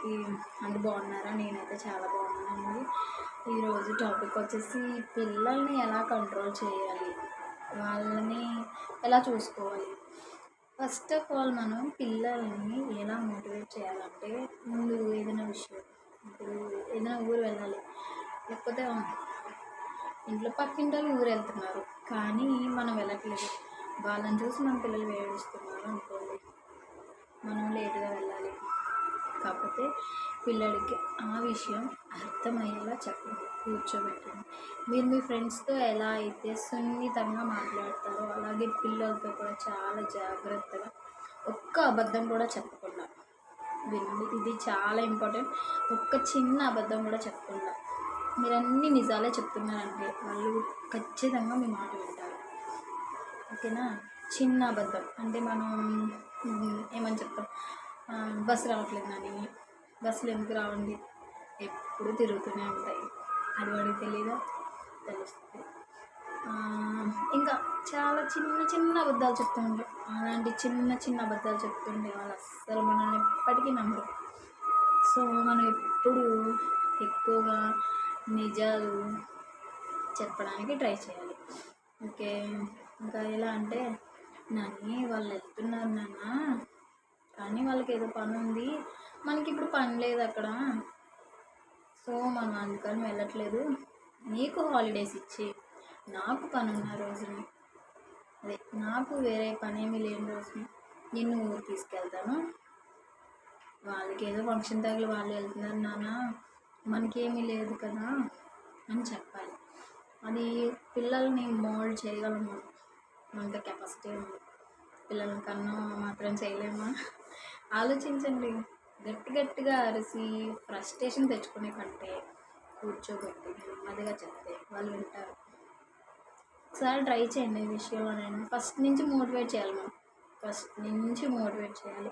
అందరికీ అందరు బాగున్నారా? నేనైతే చాలా బాగున్నానండి. ఈరోజు టాపిక్ వచ్చేసి పిల్లల్ని ఎలా కంట్రోల్ చేయాలి? వాళ్ళని ఎలా చూసుకోవాలి? ఫస్ట్ ఆఫ్ ఆల్ మనం పిల్లల్ని ఎలా మోటివేట్ చేయాలంటే ముందు ఏదైనా విషయం ఇప్పుడు ఏదైనా ఊరు వెళ్ళాలి లేకపోతే ఇంట్లో పక్కింటి వాళ్ళు ఊరు వెళ్తున్నారు కానీ మనం వెళ్ళట్లేదు. వాళ్ళని చూసి మన పిల్లలు ఏడుస్తున్నారు అనుకోండి మనం లేటుగా వెళ్ళాలి. కాకపోతే పిల్లడికి ఆ విషయం అర్థమయ్యేలా చెప్పండి కూర్చోబెట్టండి. మీరు మీ ఫ్రెండ్స్తో ఎలా అయితే సున్నితంగా మాట్లాడతారో అలాగే పిల్లలతో కూడా చాలా జాగ్రత్తగా ఒక్క అబద్ధం కూడా చెప్పకుండా వినండి. ఇది చాలా ఇంపార్టెంట్. ఒక్క చిన్న అబద్ధం కూడా చెప్పకుండా మీరు అన్ని నిజాలే చెప్తున్నారంటే వాళ్ళు ఖచ్చితంగా మీ మాట వింటారు. ఓకేనా? చిన్న అబద్ధం. అంటే మనం ఏమని చెప్తాం? బస్సు రావట్లేదు కానీ బస్సులు ఎందుకు రావండి? ఎప్పుడు తిరుగుతూనే ఉంటాయి. అది వాడికి తెలియదా తెలుస్తుంది. ఇంకా చాలా చిన్న చిన్న అబద్ధాలు చెప్తూ ఉంటాం అలాంటి చిన్న చిన్న అబద్ధాలు చెప్తుంటే వాళ్ళు అస్సలు మనల్ని ఎప్పటికీ నమ్మరు. సో మనం ఎప్పుడు ఎక్కువగా నిజాలు చెప్పడానికి ట్రై చేయాలి. ఓకే. ఇంకా ఎలా అంటే నాని వాళ్ళు వెళ్తున్నారు నాన్న. కానీ వాళ్ళకి ఏదో పని ఉంది మనకి ఇప్పుడు పని లేదు అక్కడ. సో మనం అందుకని వెళ్ళట్లేదు. నీకు హాలిడేస్ ఇచ్చి నాకు పని ఉన్న రోజుని అదే నాకు వేరే పని ఏమీ లేని రోజుని నిన్ను ఊరు తీసుకెళ్తాను. వాళ్ళకి ఏదో ఫంక్షన్ తగిలి వాళ్ళు వెళ్తున్నారు నాన్న మనకేమీ లేదు కదా అని చెప్పాలి. అది పిల్లల్ని మోల్డ్ చేయగలము. అంత కెపాసిటీ ఉంది. పిల్లల కన్నా మాత్రం చేయలేమా? ఆలోచించండి. గట్టి గట్టిగా అరిసి ఫ్రస్ట్రేషన్ తెచ్చుకునే కంటే కూర్చోబెట్టి నెమ్మదిగా చెప్తే వాళ్ళు వింటారు. ఒకసారి ట్రై చేయండి ఈ విషయంలో ఫస్ట్ నుంచి మోటివేట్ చేయాలి మనం. ఫస్ట్ నుంచి మోటివేట్ చేయాలి.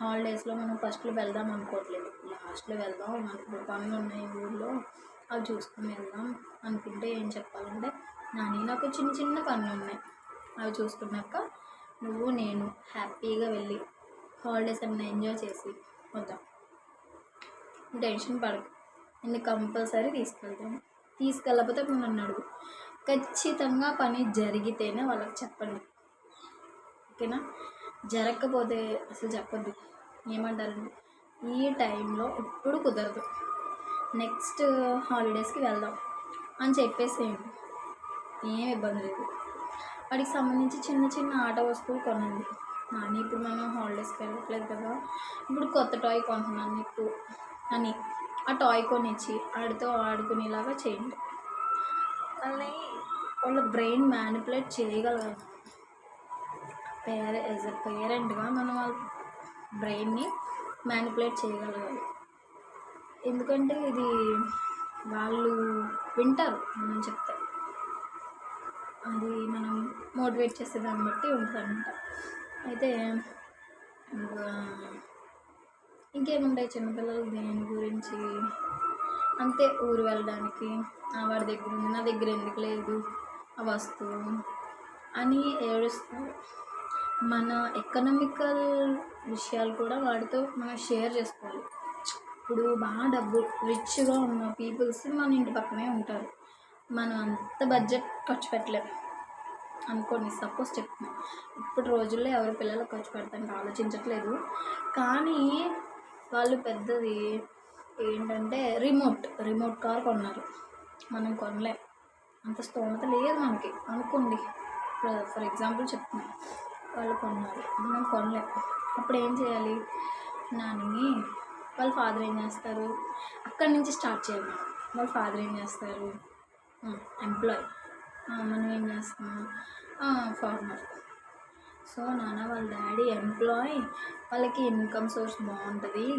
హాలిడేస్లో మనం ఫస్ట్లో వెళ్దాం అనుకోవట్లేదు. లాస్ట్లో వెళ్దాం మనకు పనులు ఉన్నాయి ఊళ్ళో అవి చూసుకుని వెళ్దాం అనుకుంటే ఏం చెప్పాలంటే నాని నాకు చిన్న చిన్న పనులు ఉన్నాయి. అవి చూసుకున్నాక నువ్వు నేను హ్యాపీగా వెళ్ళి హాలిడేస్ అన్నీ ఎంజాయ్ చేసి వద్దాం టెన్షన్ పడకు. నేను కంపల్సరీ తీసుకెళ్తాను. తీసుకెళ్ళకపోతే ఇప్పుడు నన్ను అడుగు. ఖచ్చితంగా పని జరిగితేనే వాళ్ళకి చెప్పండి. ఓకేనా? జరగకపోతే అసలు చెప్పద్దు. ఏమంటారండి? ఈ టైంలో ఇప్పుడు కుదరదు. నెక్స్ట్ హాలిడేస్కి వెళ్దాం అని చెప్పేసేయండి. ఏం ఇబ్బంది లేదు. వాడికి సంబంధించి చిన్న చిన్న ఆట వస్తువులు కొనండి. నాని ఇప్పుడు మనం హాలిడేస్కి వెళ్ళట్లేదు కదా. ఇప్పుడు కొత్త టాయ్ కొంటున్నాను నీకు అని ఆ టాయ్ కొనిచ్చి ఆడితో ఆడుకునేలాగా చేయండి. వాళ్ళని వాళ్ళ బ్రెయిన్ మ్యానిపులేట్ చేయగలగాలి పేరె యాజ్ ఎ పేరెంట్గా మనం వాళ్ళ బ్రెయిన్ని మ్యానిపులేట్ చేయగలగాలి. ఎందుకంటే ఇది వాళ్ళు వింటారు మనం చెప్తే. అది మనం మోటివేట్ చేసే దాన్ని బట్టి ఉంటుంది అయితే ఇంకా ఇంకేముంటాయి చిన్నపిల్లలు దేని గురించి? అంతే ఊరు వెళ్ళడానికి. వాడి దగ్గర ఉంది. నా దగ్గర ఎందుకు లేదు? ఆ వస్తువు అని ఏడుస్తూ మన ఎకనామికల్ విషయాలు కూడా వాడితో మనం షేర్ చేసుకోవాలి. ఇప్పుడు బాగా డబ్బు రిచ్గా ఉన్న పీపుల్స్ మన ఇంటి పక్కనే ఉంటారు. మనం అంత బడ్జెట్ ఖర్చు పెట్టలేము అనుకోండి సపోజ్ చెప్తున్నా. ఇప్పుడు రోజుల్లో ఎవరు పిల్లలు ఖర్చు పెడతానికి ఆలోచించట్లేదు. కానీ వాళ్ళు పెద్దది ఏంటంటే రిమోట్ రిమోట్ కార్ కొన్నారు. మనం కొనలేం. అంత స్తోమత లేదు మనకి. అనుకోండి. ఫర్ ఎగ్జాంపుల్ చెప్తున్నా. వాళ్ళు కొన్నారు. మనం కొనలేం. అప్పుడు ఏం చేయాలి? నాని వాళ్ళ ఫాదర్ ఏం చేస్తారు? అక్కడి నుంచి స్టార్ట్ చేయాలి వాళ్ళ ఫాదర్ ఏం చేస్తారు? ఎంప్లాయ్ మనం ఏం చేస్తున్నాం? ఫార్మర్. సో నాన్న వాళ్ళ డాడీ ఎంప్లాయ్. వాళ్ళకి ఇన్కమ్ సోర్స్ బాగుంటుంది.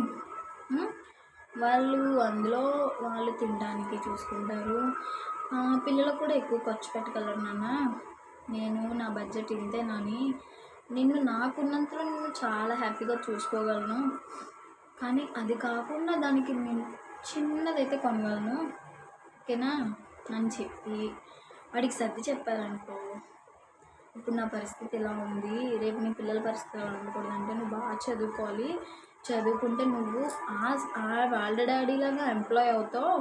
వాళ్ళు అందులో వాళ్ళు తినడానికి చూసుకుంటారు. పిల్లలకు కూడా ఎక్కువ ఖర్చు పెట్టగలరు నాన్న. నేను నా బడ్జెట్ ఇంతేనని నిన్ను నాకున్నంతలో నేను చాలా హ్యాపీగా చూసుకోగలను. కానీ అది కాకుండా దానికి నేను చిన్నదైతే కొనగలను. ఓకేనా? అని చెప్పి. వాడికి సర్ది చెప్పారనుకో ఇప్పుడు నా పరిస్థితి ఇలా ఉంది రేపు నీ పిల్లల పరిస్థితి ఎలా ఉండకూడదు అంటే నువ్వు బాగా చదువుకోవాలి. చదువుకుంటే నువ్వు ఆ ఆ వాళ్ళ డాడీలాగా ఎంప్లాయ్ అవుతావు.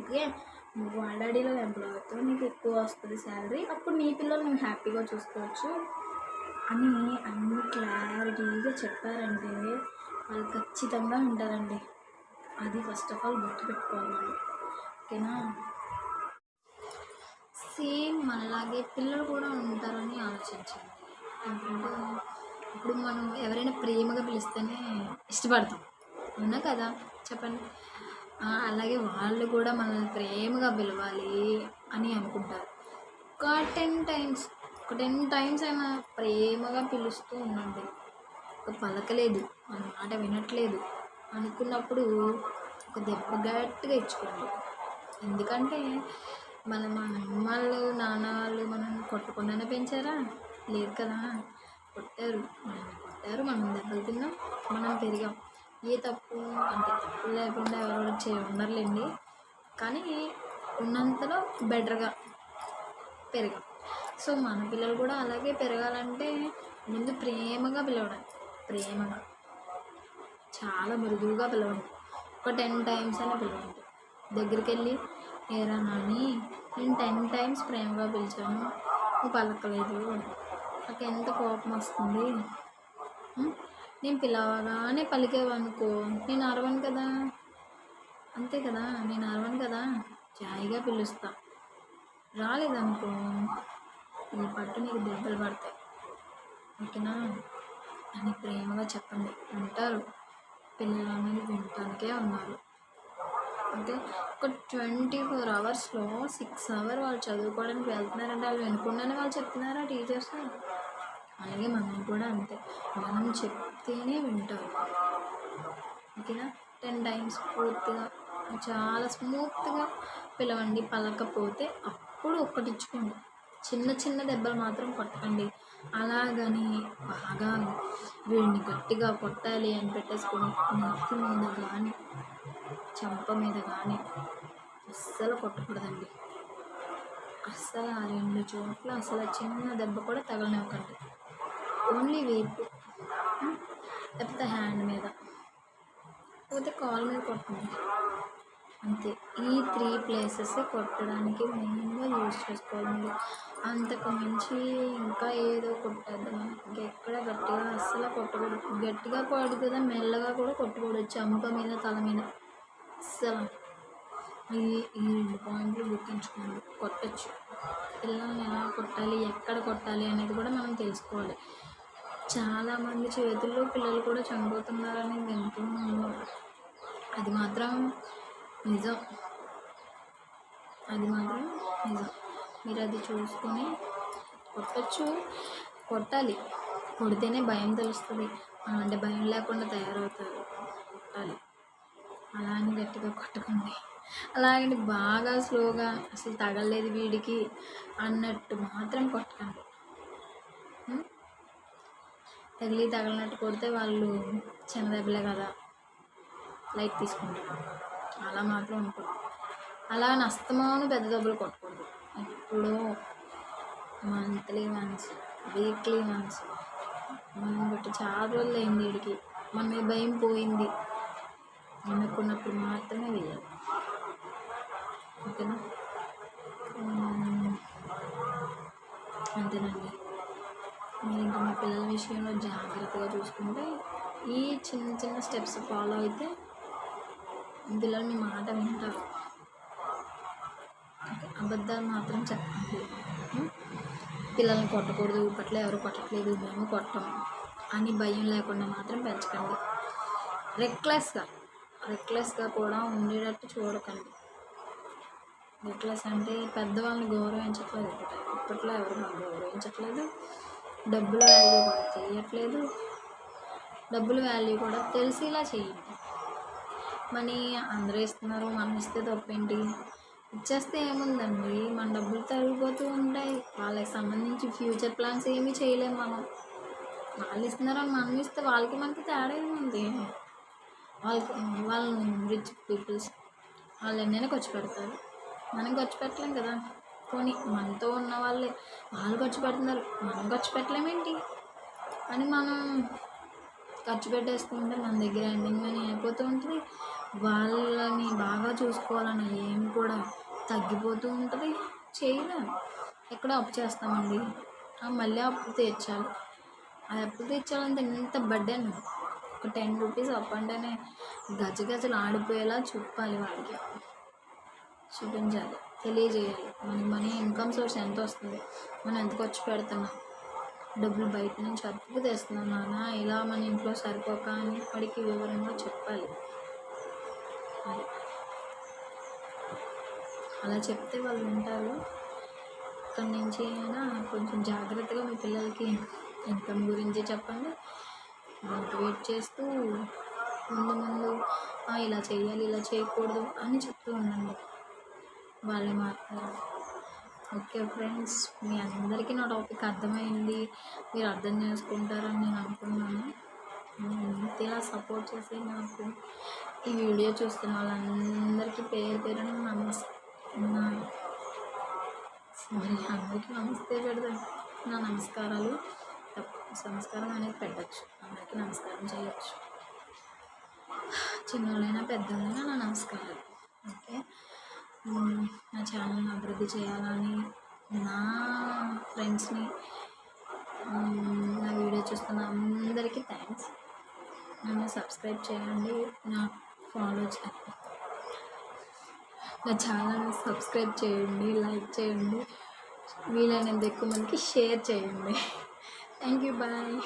ఓకే? నువ్వు వాళ్ళ డాడీలాగా ఎంప్లాయ్ అవుతావు నీకు ఎక్కువ వస్తుంది శాలరీ అప్పుడు నీ పిల్లలు నువ్వు హ్యాపీగా చూసుకోవచ్చు. అని అన్ని క్లారిటీగా చెప్పారంటే వాళ్ళు ఖచ్చితంగా ఉంటారండి. అది ఫస్ట్ ఆఫ్ ఆల్ గుర్తుపెట్టుకోవాలి వాళ్ళు ఓకేనా? సేమ్ మనలాగే పిల్లలు కూడా ఉంటారని ఆలోచించాను ఎందుకంటే ఇప్పుడు మనం ఎవరైనా ప్రేమగా పిలిస్తేనే ఇష్టపడతాం. అవునా కదా? చెప్పండి. అలాగే వాళ్ళు కూడా మనల్ని ప్రేమగా పిలవాలి అని అనుకుంటారు. ఒక టెన్ టైమ్స్ ఒక టెన్ టైమ్స్ అయినా ప్రేమగా పిలుస్తూ ఉండండి. ఒక పలకలేదు మన మాట వినట్లేదు అనుకున్నప్పుడు ఒక దెబ్బ గట్టిగా ఇచ్చుకోండి. ఎందుకంటే మన మా అమ్మలు నాన్న వాళ్ళు మనం కొట్టకుండానే పెంచారా? లేదు కదా. కొట్టారు. మనం కొట్టారు. మనం దెబ్బలు తిన్నాం. మనం పెరిగాం. ఏ తప్పు? అంటే తప్పు లేకుండా ఎవరు చే ఉండరులేండి. కానీ ఉన్నంతలో బెటర్గా పెరిగాం. సో మన పిల్లలు కూడా అలాగే పెరగాలంటే ముందు ప్రేమగా పిలవడం. ప్రేమగా. చాలా మృదువుగా పిలవండి. ఒక టెన్ టైమ్స్ అయినా పిలవండి. దగ్గరికి వెళ్ళి ఏరా నాని నేను టెన్ టైమ్స్ ప్రేమగా పిలిచాను. నువ్వు పలకలేదు. నాకు ఎంత కోపం వస్తుంది? నేను నేను పిలవగానే పలికేవనుకో నేను అరవను కదా? అంతే కదా? నేను అరవను కదా? జాయిగా పిలుస్తా. రాలేదనుకో నీ పట్టు నీకు దెబ్బలు పడతాయి. ఓకేనా? అని ప్రేమగా చెప్పండి. వింటారు పిల్లలు అనేది వినటానికే ఉన్నారు. అంటే ఒక ట్వంటీ ఫోర్ అవర్స్లో సిక్స్ అవర్ వాళ్ళు చదువుకోవడానికి వెళ్తున్నారంటే వాళ్ళు వినకుండానే వాళ్ళు చెప్తున్నారా టీచర్స్? అలాగే మనం కూడా అంతే. మనం చెప్తేనే వింటారు ఓకేనా? టెన్ టైమ్స్ పూర్తిగా చాలా స్మూత్గా పిలవండి పలకపోతే అప్పుడు ఒక్కటిచ్చుకోండి. చిన్న చిన్న దెబ్బలు మాత్రం కొట్టకండి. అలాగని బాగా వీడిని గట్టిగా కొట్టాలి అని పెట్టేసుకొని నెత్తి మీద కానీ చెంప మీద కానీ అస్సలు కొట్టకూడదండి. అస్సలు ఆ రెండు చోట్ల అసలు చిన్న దెబ్బ కూడా తగలనివ్వకండి. ఓన్లీ వేపు hmm, లేకపోతే హ్యాండ్ మీద. లేకపోతే కాల్ మీద కొట్టండి. అంతే. ఈ త్రీ ప్లేసెస్ కొట్టడానికి మెయిన్గా యూజ్ చేసుకోవాలి. అంతకు మించి ఇంకా ఏదో కొట్టద్దు. ఎక్కడ గట్టిగా అస్సలు కొట్టకూడదు. గట్టిగా కొడుతుందా మెల్లగా కూడా కొట్టకూడదు చెంప మీద తల మీద. సెవెన్ ఈ ఈ రెండు పాయింట్లు గుర్తుంచుకోండి. కొట్టచ్చు. పిల్లల్ని ఎలా కొట్టాలి ఎక్కడ కొట్టాలి అనేది కూడా మనం తెలుసుకోవాలి. చాలామంది చేతుల్లో పిల్లలు కూడా చనిపోతున్నారని వింటున్నాము అది మాత్రం నిజం. అది మాత్రం నిజం. మీరు అది చూసుకొని కొట్టచ్చు. కొట్టాలి. కొడితేనే భయం తెలుస్తుంది. అంటే భయం లేకుండా తయారవుతారు. కొట్టాలి. అలా అని గట్టిగా కొట్టుకుంది. అలాగని బాగా స్లోగా అసలు తగలేదు వీడికి అన్నట్టు మాత్రం కొట్టకండి తగిలి తగలనట్టు కొడితే వాళ్ళు చిన్న దెబ్బలే కదా లైట్ తీసుకుంటారు. అలా మాత్రం అనుకోండి అలా నష్టమాను పెద్ద దెబ్బలు కొట్టకూడదు. ఎప్పుడో మంత్లీ వన్స్ వీక్లీ వన్స్. మనం బట్టి చాలా రోజులు అయింది వీడికి. మన మీద భయం పోయింది. అనుకున్నప్పుడు మాత్రమే వేయాలి. ఓకేనా? అంతేనండి. మీరు ఇంకా మీ పిల్లల విషయంలో జాగ్రత్తగా చూసుకుంటే ఈ చిన్న చిన్న స్టెప్స్ ఫాలో అయితే పిల్లలు మీ మాట వింటారు. అబద్ధాలు మాత్రం చెప్పండి. పిల్లల్ని కొట్టకూడదు ఇప్పట్లో ఎవరు కొట్టట్లేదు మేము కొట్టం అని భయం లేకుండా మాత్రం పెంచకండి. రెక్లెస్గా రెక్లెస్గా కూడా ఉండేటట్టు చూడకండి. రెక్లెస్ అంటే పెద్దవాళ్ళని గౌరవించట్లేదు ఇప్పట్లో ఇప్పట్లో ఎవరు మనం గౌరవించట్లేదు. డబ్బుల వాల్యూ కూడా చేయట్లేదు డబ్బుల వాల్యూ కూడా తెలిసేలా చేయండి మనీ అందరూ ఇస్తున్నారు మనం ఇస్తే తప్పేంటి? ఇచ్చేస్తే ఏముందండి? మన డబ్బులు తరిగిపోతూ ఉంటాయి. వాళ్ళకి సంబంధించి ఫ్యూచర్ ప్లాన్స్ ఏమీ చేయలేము మనం. వాళ్ళు ఇస్తున్నారని మనం ఇస్తే వాళ్ళకి మనకి తేడా ఏముంది? వాళ్ళకి వాళ్ళు రిచ్ పీపుల్స్ వాళ్ళు ఎన్నైనా ఖర్చు పెడతారు. మనం ఖర్చు పెట్టలేం కదా. పోనీ మనతో ఉన్న వాళ్ళే వాళ్ళు ఖర్చు పెడుతున్నారు. మనం ఖర్చు పెట్టలేమేంటి అని మనం ఖర్చు పెట్టేసుకుంటే మన దగ్గర ఎండింగ్ మనీ అయిపోతూ ఉంటుంది. వాళ్ళని బాగా చూసుకోవాలన్న ఏం కూడా తగ్గిపోతూ ఉంటుంది. చేయలేం. ఎక్కడ అప్పు చేస్తామండి? మళ్ళీ అప్పు తీర్చాలి. అది అప్పు తీర్చాలంటే ఎంత బర్డెన్ ఒక టెన్ రూపీస్ అప్ అంటేనే గజ గజలు ఆడిపోయేలా చూపాలి వాడికి. చూపించాలి తెలియజేయాలి. మనకి మనీ ఇన్కమ్ సోర్స్ ఎంత వస్తుంది? మనం ఎంత ఖర్చు పెడుతున్నాం? డబ్బులు బయట నుంచి అప్పుకు తెస్తున్నాం నాన్న. ఇలా మన ఇంట్లో సరిపోక అని వాడికి వివరంగా చెప్పాలి. అది. అలా చెప్తే వాళ్ళు వింటారు. ఇక్కడి నుంచి అయినా కొంచెం జాగ్రత్తగా మీ పిల్లలకి ఇన్కమ్ గురించి చెప్పండి. మోటివేట్ చేస్తూ ముందు ముందు ఇలా చేయాలి ఇలా చేయకూడదు అని చెప్తూ ఉండండి. వాళ్ళే మాట్లాడారు. ఓకే ఫ్రెండ్స్ మీ అందరికీ నా టాపిక్ అర్థమైంది. మీరు అర్థం చేసుకుంటారని నేను అనుకున్నాను. ఇలా సపోర్ట్ చేసే నాకు. ఈ వీడియో చూస్తున్న వాళ్ళందరికీ పేరు పేరున నమస్ సారీ అందరికీ నమస్తే పెడతాను నా నమస్కారాలు. సంస్కారం అనేది పెట్టచ్చు. అందరికీ నమస్కారం చేయొచ్చు. చిన్నోళ్ళైనా పెద్దోళ్ళైనా నా నమస్కారాలు ఓకే? నా ఛానల్ని అభివృద్ధి చేయాలని నా ఫ్రెండ్స్ని నా వీడియో చూస్తున్న అందరికీ థ్యాంక్స్. నన్ను సబ్స్క్రైబ్ చేయండి. నా ఫాలో చేయండి నా ఛానల్ని సబ్స్క్రైబ్ చేయండి లైక్ చేయండి. వీలైనంత ఎక్కువ మందికి షేర్ చేయండి. Thank you. Bye.